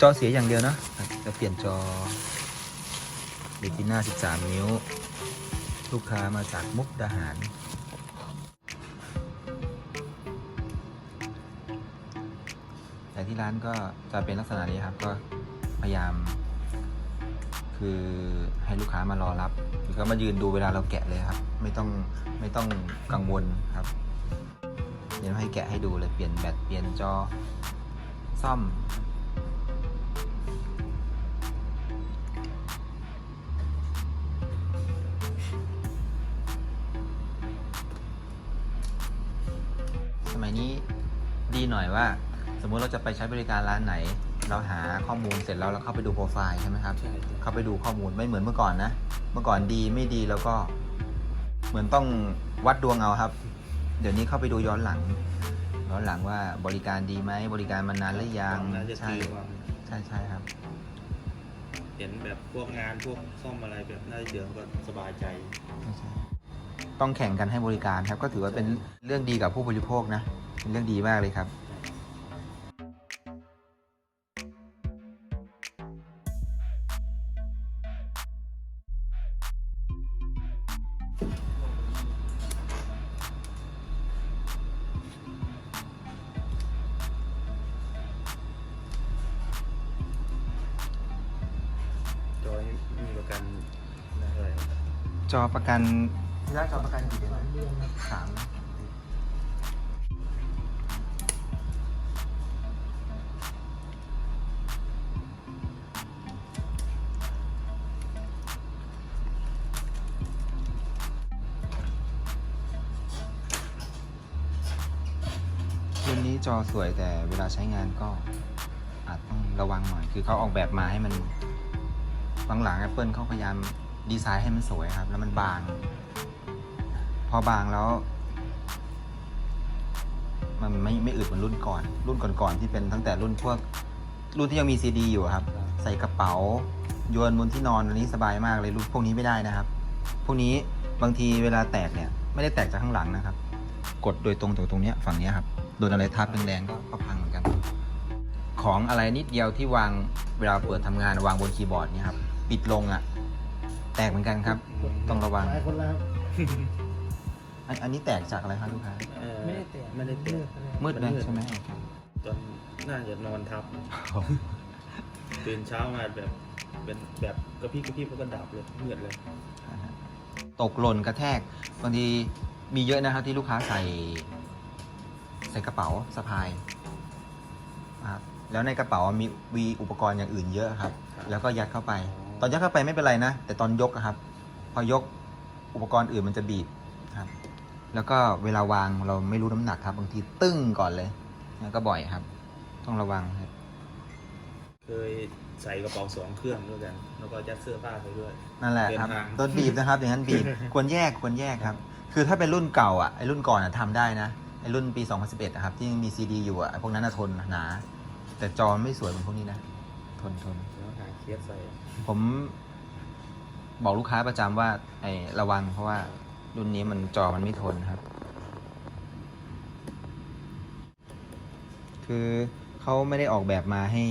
จอเสียอย่างเดียวนะจะเปลี่ยนจอเรติน่า 13 นิ้ว ลูกค้ามาจากมุกดาหาร แต่ที่ร้านก็จะเป็นลักษณะนี้ครับ ก็พยายาม คือให้ลูกค้ามารอรับหรือก็มายืนดูเวลาเราแกะเลยครับ ไม่ต้องไม่ต้องกังวลครับเดี๋ยวให้แกะให้ดูเลยเปลี่ยนแบตเปลี่ยนจอซ่อม หน่อยว่า สมมุติเราจะไปใช้บริการร้านไหน เราหาข้อมูลเสร็จแล้วเราเข้าไปดูโปรไฟล์ใช่ไหมครับใช่ใช่เข้าไปดูข้อมูลไม่เหมือนเมื่อก่อนนะ เมื่อก่อนดีไม่ดีแล้วก็ เหมือนต้องวัดดวงเอาครับ เดี๋ยวนี้เข้าไปดูย้อนหลัง ย้อนหลังว่าบริการดีไหมบริการมานานหรือยังน่าจะใช่ตีความใช่ใช่ครับ เห็นแบบพวกงานพวกซ่อมอะไรแบบน่าจะเดือก็สบายใจ ใช่ใช่ ต้องแข่งกันให้บริการครับ ก็ถือว่าเป็นเรื่องดีกับผู้บริโภคนะ เป็นเรื่องดีมากเลยครับ จอยมีประกันได้เลยจอประกัน ที่ร้านจอประกันกี่เดือนสามรุ่นนี้จอสวยแต่เวลาใช้งานก็อาจต้องระวังหน่อย คือเขาออกแบบมาให้มันหลังๆ Apple เขาพยายามดีไซน์ให้มันสวยครับ แล้วมันบาง พอบางแล้ว มันไม่ไม่อึดเหมือนรุ่นก่อน รุ่นก่อนๆที่เป็นตั้งแต่รุ่นพวก รุ่นที่ยังมีซีดีอยู่ครับ ใส่กระเป๋าโยนบนที่นอนอันนี้สบายมากเลยรุ่นพวกนี้ไม่ได้นะครับ พวกนี้บางทีเวลาแตกเนี่ย ไม่ได้แตกจากข้างหลังนะครับ กดโดยตรงตรงตรงเนี้ยฝั่งเนี้ยครับโดนอะไรทับแรงๆก็ก็พังเหมือนกัน ของอะไรนิดเดียวที่วางเวลาเปิดทำงานวางบนคีย์บอร์ดเนี่ยครับปิดลงอะ่ะ แตกเหมือนกันครับ ต้องระวัง หลายคนแล้ว อันอันนี้แตกจากอะไรครับลูกค้าเอ่อไม่ได้แตะไม่ได้แตะมืดเลยมันมืดใช่ไหมโอเคตอนน่าจะนอนทับ ตื่นเช้ามาแบบเป็นแบบกระพริบกระพริบแล้วก็ดับเลยมืดเลย ตกหล่นกระแทกบางทีมีเยอะนะครับที่ลูกค้าใส่ ใส่กระเป๋าสะพายครับแล้วในกระเป๋ามีมีอุปกรณ์อย่างอื่นเยอะครับ ครับ แล้วก็ยัดเข้าไป ตอนยัดเข้าไปไม่เป็นไรนะ แต่ตอนยกอะครับ พอยกอุปกรณ์อื่นมันจะบีบครับ แล้วก็เวลาวางเราไม่รู้น้ำหนักครับ บางทีตึ้งก่อนเลยแล้วก็บ่อยครับ ต้องระวังครับ เคยใส่กระเป๋าสองเครื่องด้วยกันแล้วก็ยัดเสื้อผ้าไปด้วยนั่นแหละครับเดินทางต้นบีบนะครับ อย่างนั้นบีบควรแยกควรแยกครับ คือถ้าเป็นรุ่นเก่าอะไอ้รุ่นก่อนอะทำได้นะไอ้รุ่นปี 2011อะครับ ที่มีซีดีอยู่อะไอ้พวกนั้นอะทนหนา แต่จอไม่สวยเหมือนพวกนี้นะ ทนทนแล้วหาเคสใส่ผมบอกลูกค้าประจำว่าไอ้ระวังเพราะว่า รุ่นนี้มันจอมันไม่ทนครับ คือเขาไม่ได้ออกแบบมาให้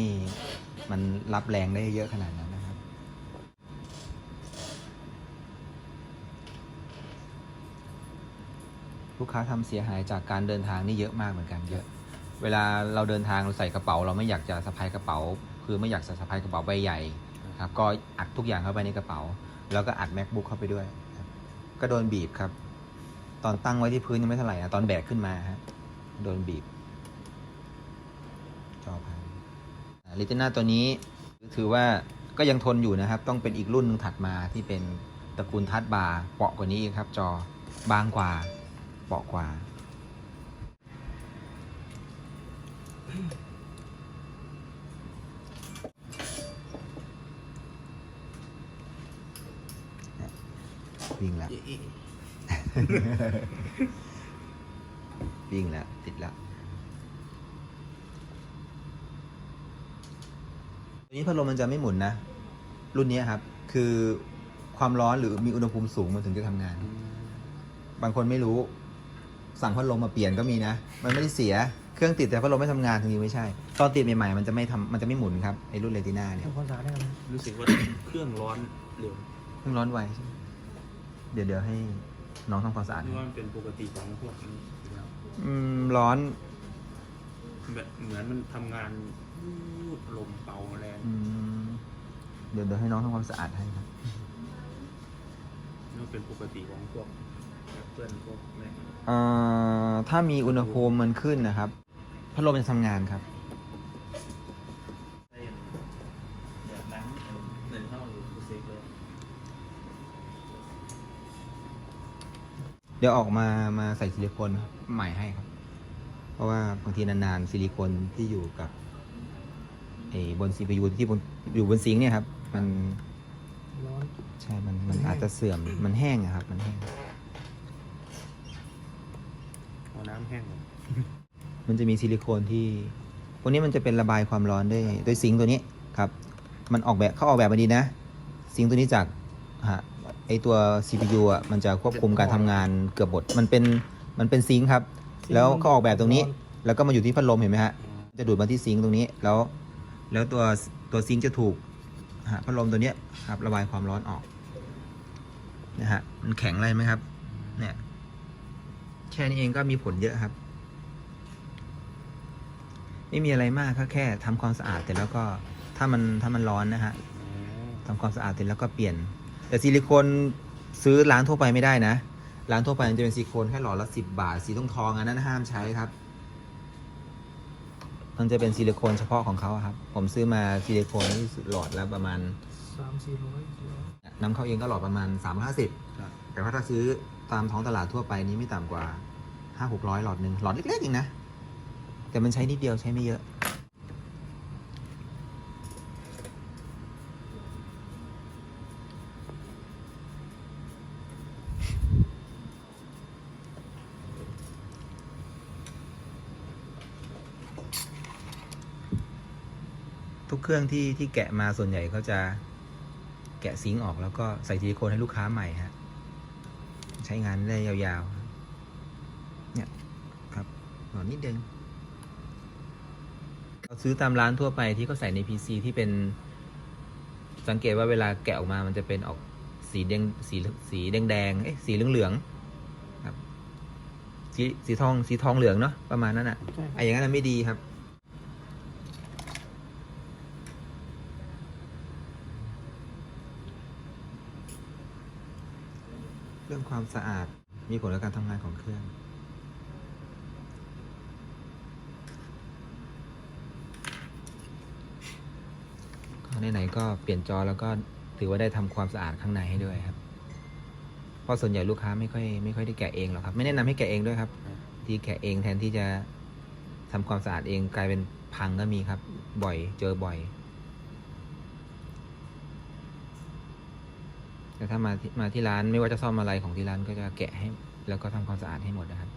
มันรับแรงได้เยอะขนาดนั้นนะครับ ลูกค้าทำเสียหายจากการเดินทางนี่เยอะมากเหมือนกันเยอะ เวลาเราเดินทางเราใส่กระเป๋า เราไม่อยากจะสะพายกระเป๋า คือไม่อยากจะสะพายกระเป๋าใบใหญ่ครับก็อัดทุกอย่างเข้าไปในกระเป๋า แล้วก็อัด macbook เข้าไปด้วย ก็โดนบีบครับ ตอนตั้งไว้ที่พื้นยังไม่เท่าไหร่นะตอนแบกขึ้นมาฮะโดนบีบ จอพังลิเทน่าตัวนี้ถือว่าก็ยังทนอยู่นะครับ ต้องเป็นอีกรุ่นหนึงถัดมาที่เป็นตระกูลทัดบาร์เปาะกว่านี้ครับ จอบางกว่าเปาะกว่า วิ่งแล้ววิ่งแล้ว ติดแล้วตัวนี้พัดลมมันจะไม่หมุนนะ รุ่นนี้ครับ คือความร้อนหรือมีอุณหภูมิสูงมันถึงจะทำงาน บางคนไม่รู้ สั่งพัดลมมาเปลี่ยนก็มีนะ มันไม่ได้เสียเครื่องติดแต่พัดลมไม่ทำงานจริงๆไม่ใช่ ตอนติดใหม่ๆมันจะไม่ทำมันจะไม่หมุนครับไอ้รุ่นเรติน่าเนี่ย ทำความสะอาดได้ไหมรู้สึกว่า เครื่องร้อนเร็ว เพิ่งร้อนไวใช่ไหม เดี๋ยวเดี๋ยวให้น้องทำความสะอาด นี่ให้ว่ามันเป็นปกติของพวกนี้อยู่แล้วอืม ร้อน แบบเหมือนมันทำงานวูดลมเป่าแรงอืม เดี๋ยวเดี๋ยวให้น้องทำความสะอาดให้ครับ นี่ว่าเป็นปกติของพวกแอปเปิลพวกแม่เอ่อ ถ้ามีอุณหภูมิมันขึ้นนะครับ พัดลมจะทำงานครับ ได้แบบนั้นหนึ่งเท่าอยู่เซ็กเลย เดี๋ยวออกมามาใส่ซิลิโคนใหม่ให้ครับ เพราะว่าบางทีนานๆซิลิโคนที่อยู่กับไอ้บน CPU ที่บนอยู่บนซิงค์เนี่ยครับ มันร้อนใช่มันมันอาจจะเสื่อมมันแห้งอะครับ มันแห้ง เอาน้ำแห้งก่อนมันจะมีซิลิโคนที่พวกนี้มันจะเป็นระบายความร้อนด้วยด้วยซิงค์ตัวนี้ครับ มันออกแบบเขาออกแบบมาดีนะ ซิงค์ตัวนี้จากฮะ ไอตัว CPU อะมันจะควบคุมการทำงานเกือบหมดมันเป็นมันเป็นซิงค์ครับ แล้วเขาออกแบบตรงนี้ แล้วก็มาอยู่ที่พัดลมเห็นไหมฮะจะดูดมาที่ซิงค์ตรงนี้แล้ว แล้วตัวตัวซิงค์จะถูกฮะพัดลมตัวเนี้ยครับระบายความร้อนออกนะฮะมันแข็งอะไรไหมครับ เนี่ยแค่นี้เองก็มีผลเยอะครับ ไม่มีอะไรมากก็แค่ทำความสะอาดเสร็จแล้วก็ถ้ามันถ้ามันร้อนนะฮะอ๋อทำความสะอาดเสร็จแล้วก็เปลี่ยน แต่ซิลิโคนซื้อร้านทั่วไปไม่ได้นะ ร้านทั่วไปมันจะเป็นซิลิโคนแค่หลอดละสิบบาท สีทองทองๆอันนั้นห้ามใช้ครับ มันจะเป็นซิลิโคนเฉพาะของเขาอะครับ ผมซื้อมาซิลิโคนนี่หลอดละประมาณสามสี่ร้อยสี่ร้อยนำเข้าเองก็หลอดประมาณ3ามห้าสิบครับแต่ว่าถ้าซื้อตามท้องตลาดทั่วไปนี้ไม่ต่ำกว่าห้าหกร้อยหลอดหนึ่งหลอดเล็กๆเองนะ แต่มันใช้นิดเดียวใช้ไม่เยอะ ทุกเครื่องที่ที่แกะมาส่วนใหญ่เขาจะแกะซิงค์ออกแล้วก็ใส่ซิลิโคนให้ลูกค้าใหม่ฮะใช้งานได้ยาวๆ เนี่ยครับหนอนนิดเดงเราซื้อตามร้านทั่วไปที่เขาใส่ใน PC ที่เป็นสังเกตว่าเวลาแกะออกมามันจะเป็นออกสีแดงสีสีแดงแดงๆเอ๊ะสีเหลืองเหลืองๆครับสีสีทองสีทองเหลืองเนาะประมาณนั้นอะใช่ไอ้อย่างนั้นนะไม่ดีครับ เรื่อง ความสะอาดมีผลกับการทำงานของเครื่อง ก็ไหนๆก็เปลี่ยนจอแล้วก็ถือว่าได้ทำความสะอาดข้างในให้ด้วยครับ เพราะส่วนใหญ่ลูกค้าไม่ค่อยไม่ค่อยได้แกะเองหรอกครับ ไม่แนะนำให้แกะเองด้วยครับ ที่แกะเองแทนที่จะทำความสะอาดเองกลายเป็นพังก็มีครับ บ่อยเจอบ่อย แต่ถ้ามาที่มาที่ร้านไม่ว่าจะซ่อมอะไรของที่ร้านก็จะแกะให้ แล้วก็ทำความสะอาดให้หมดนะครับ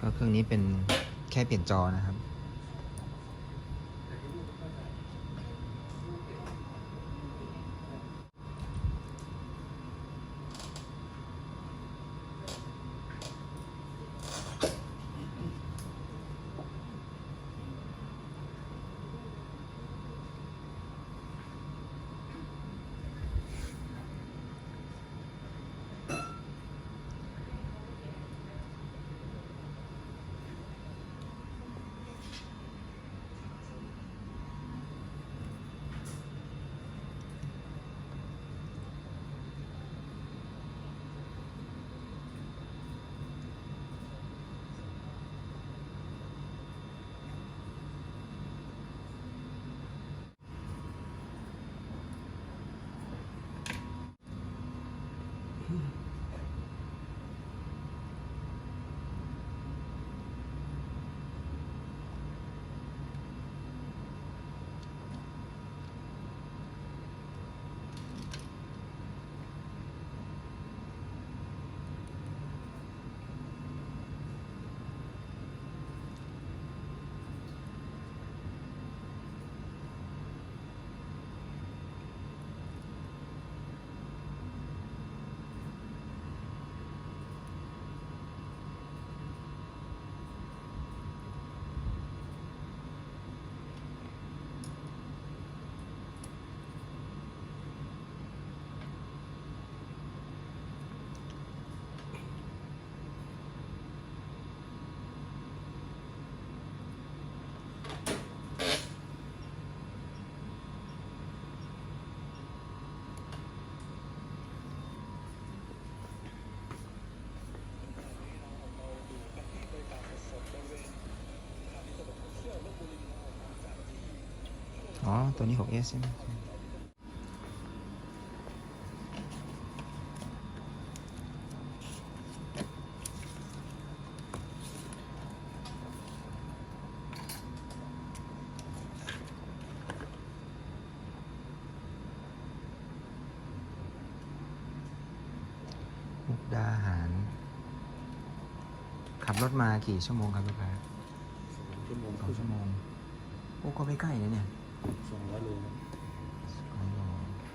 ก็ เครื่องนี้เป็นแค่เปลี่ยนจอนะครับ ตัวนี้ 6S ใช่ไหมมุกดาหาร ขับรถมากี่ชั่วโมงครับลูกค้าสองชั่วโมงสองชั่วโมง โอ้ก็ไม่ใกล้นะเนี่ย สองร้อยโลนะสองโล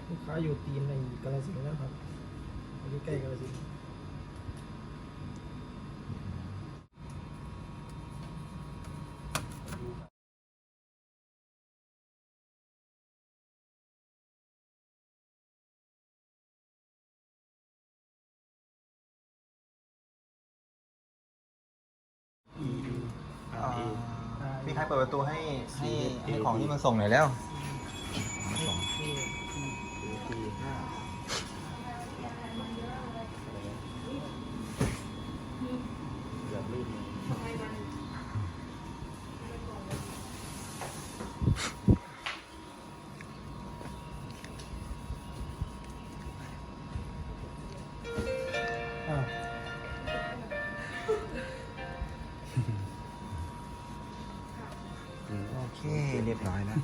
ลูกค้าอยู่ตีนในกาลสินธุ์นะครับอยู่ใกล้ๆกาลสินธุ์ ใครเปิดประตูให้ให้ให้ของที่มันส่งหน่อยแล้วมาส่งนี่ตีห้าแบบลื่นเลยอ้าว โอเค เรียบร้อยแล้ว